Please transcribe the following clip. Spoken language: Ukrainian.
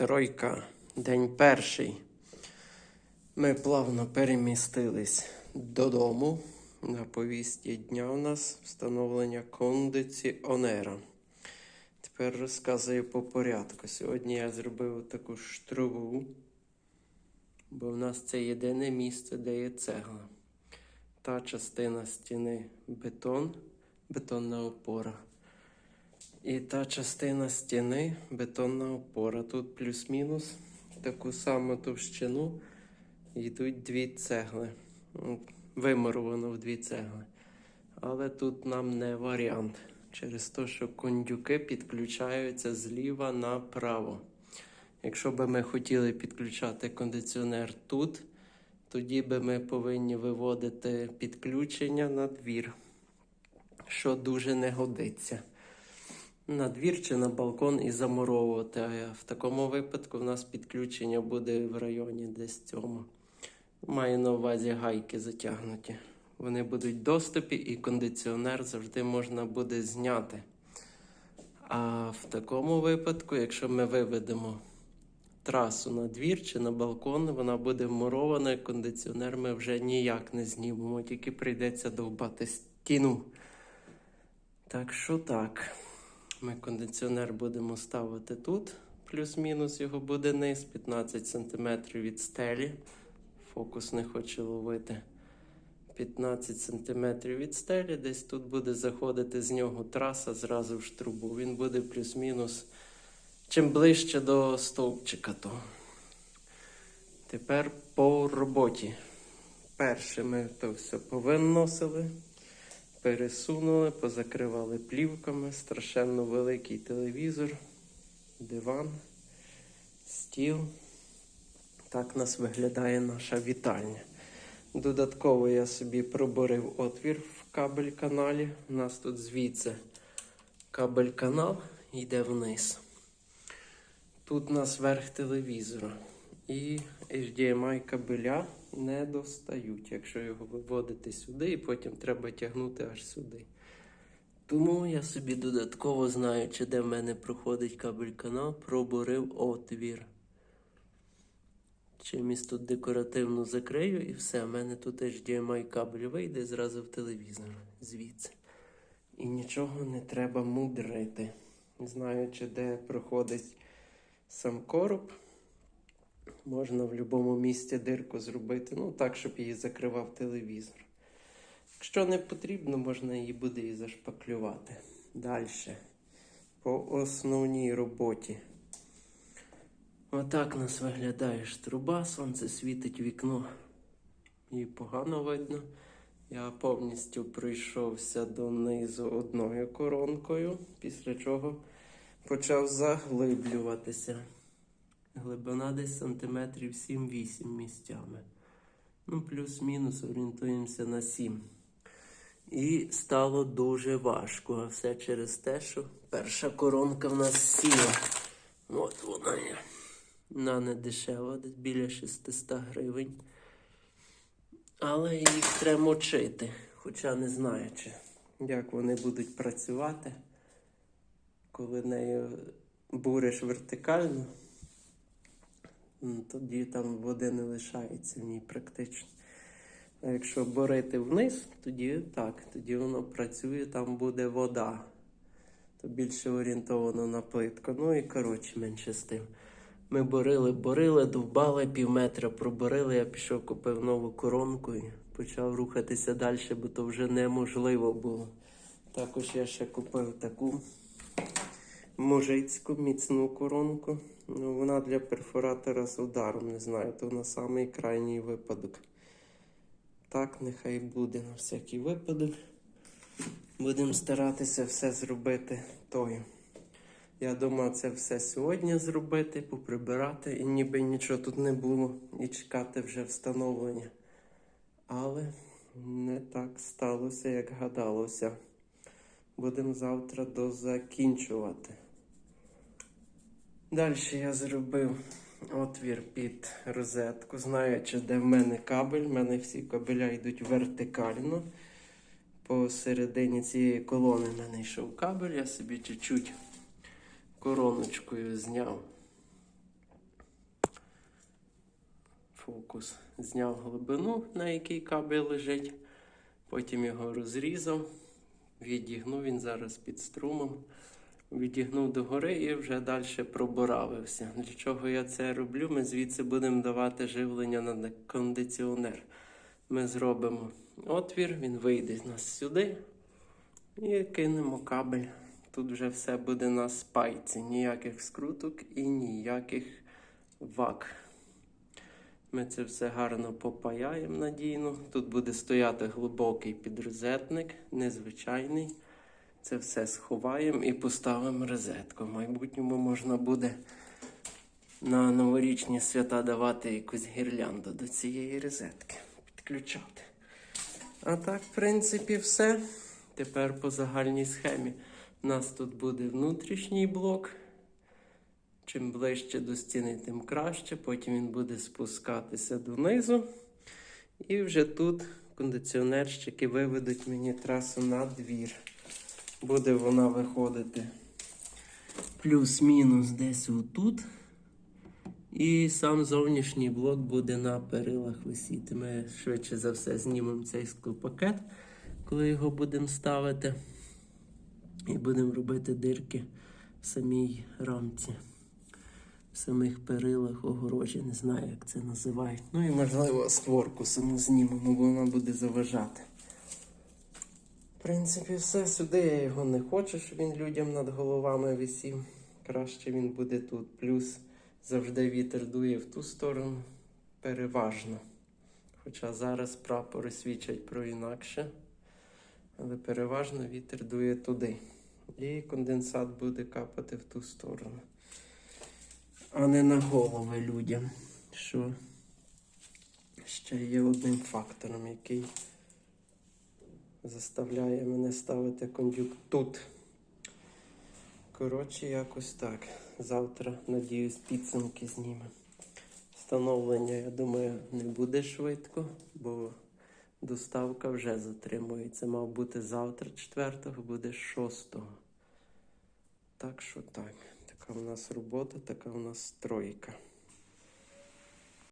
Тройка, день перший. Ми плавно перемістились додому. На повісті дня у нас встановлення кондиціонера. Тепер розказую по порядку. Сьогодні я зробив таку штрову, бо в нас це єдине місце, де є цегла. Та частина стіни бетон, бетонна опора. І та частина стіни бетонна опора. Тут плюс-мінус таку саму товщину йдуть дві цегли. М, Вимуровано в дві цегли. Але тут нам не варіант. Через те, що кондюки підключаються зліва направо. Якщо би ми хотіли підключати кондиціонер тут, тоді би ми повинні виводити підключення на двір, що дуже не годиться на двір чи на балкон і замуровувати. А в такому випадку в нас підключення буде в районі десь цьому. Маю на увазі гайки затягнуті. Вони будуть в доступі і кондиціонер завжди можна буде зняти. А в такому випадку, якщо ми виведемо трасу на двір чи на балкон, вона буде вмурована, і кондиціонер ми вже ніяк не знімемо, тільки прийдеться довбати стіну. Так що так. Ми кондиціонер будемо ставити тут. Плюс-мінус його буде низ 15 см від стелі. Фокус не хоче ловити. 15 см від стелі. Десь тут буде заходити з нього траса зразу в трубу. Він буде плюс-мінус. Чим ближче до стовпчика того. Тепер по роботі. Перше ми то все повиносили пересунули, позакривали плівками, страшенно великий телевізор, диван, стіл. Так нас виглядає наша вітальня. Додатково я собі проборив отвір в кабель-каналі. У нас тут звідси кабель-канал йде вниз. Тут у нас верх телевізора. І HDMI кабеля не достають, якщо його виводити сюди, і потім треба тягнути аж сюди. Тому я собі додатково знаючи, де в мене проходить кабель канал, пробурив отвір. Чимось тут декоративно закрию і все. У мене тут HDMI кабель вийде зразу в телевізор звідси. І нічого не треба мудрити. Знаючи, де проходить сам короб. Можна в будь-якому місці дирку зробити, ну так, щоб її закривав телевізор. Якщо не потрібно, можна її буде і зашпаклювати. Далі. По основній роботі. Отак у нас виглядає труба, сонце світить вікно. Її погано видно. Я повністю пройшовся донизу одною коронкою, після чого почав заглиблюватися. Глибина десь сантиметрів 7-8 місцями. Ну, плюс-мінус орієнтуємося на 7. І стало дуже важко. А все через те, що перша коронка в нас сіла. От вона є. Вона не дешева, десь біля 600 гривень. Але їх треба мочити. Хоча не знаю, чи як вони будуть працювати, коли нею буриш вертикально. Ну, Тоді там води не лишається в ній практично. А якщо борити вниз, тоді так, тоді воно працює, там буде вода. То більше орієнтовано на плитку. Ну і коротше, менше з тим. Ми борили, борили, довбали, пів метра проборили, я пішов, купив нову коронку і почав рухатися далі, бо то вже неможливо було. Також я ще купив таку мужицьку міцну коронку. Ну, вона для перфоратора з ударом, не знаю, то на самий крайній випадок. Так, нехай буде на всякий випадок. Будемо старатися все зробити тою. Я думав це все сьогодні зробити, поприбирати, і ніби нічого тут не було, і чекати вже встановлення. Але не так сталося, як гадалося. Будемо завтра дозакінчувати. Далі я зробив отвір під розетку. Знаючи, де в мене кабель, в мене всі кабеля йдуть вертикально. Посередині цієї колони в мене йшов кабель, я собі чуть-чуть короночкою зняв фокус. Зняв глибину, на якій кабель лежить, потім його розрізав, відігнув він зараз під струмом, відігнув догори і вже далі проборавився. Для чого я це роблю? Ми звідси будемо давати живлення на кондиціонер. Ми зробимо отвір, він вийде з нас сюди і кинемо кабель. Тут вже все буде на спайці, ніяких скруток і ніяких вак. Ми це все гарно попаяємо надійно. Тут буде стояти глибокий підрозетник, незвичайний. Це все сховаємо і поставимо розетку. В майбутньому можна буде на новорічні свята давати якусь гірлянду до цієї розетки. Підключати. А так, в принципі, все. Тепер по загальній схемі. У нас тут буде внутрішній блок. Чим ближче до стіни, тим краще. Потім він буде спускатися донизу. І вже тут кондиціонерщики виведуть мені трасу на двір. Буде вона виходити плюс-мінус десь отут. І сам зовнішній блок буде на перилах висіти. Ми швидше за все знімемо цей склопакет, коли його будемо ставити. І будемо робити дирки в самій рамці, в самих перилах огорожі, не знаю, як це називають. Ну і можливо створку саму знімемо, бо вона буде заважати. В принципі, все сюди я його не хочу, щоб він людям над головами висів. Краще він буде тут. Плюс завжди вітер дує в ту сторону. Переважно. Хоча зараз прапори свідчать про інакше. Але переважно вітер дує туди. І конденсат буде капати в ту сторону. А не на голови людям. Що ще є одним фактором, який заставляє мене ставити кондюк тут. Коротше, якось так. Завтра, надіюсь, підсумки знімемо. Встановлення, я думаю, не буде швидко, бо доставка вже затримується. Мав бути завтра, 4-го, буде 6-го. Так що так. Така у нас робота, така у нас стройка.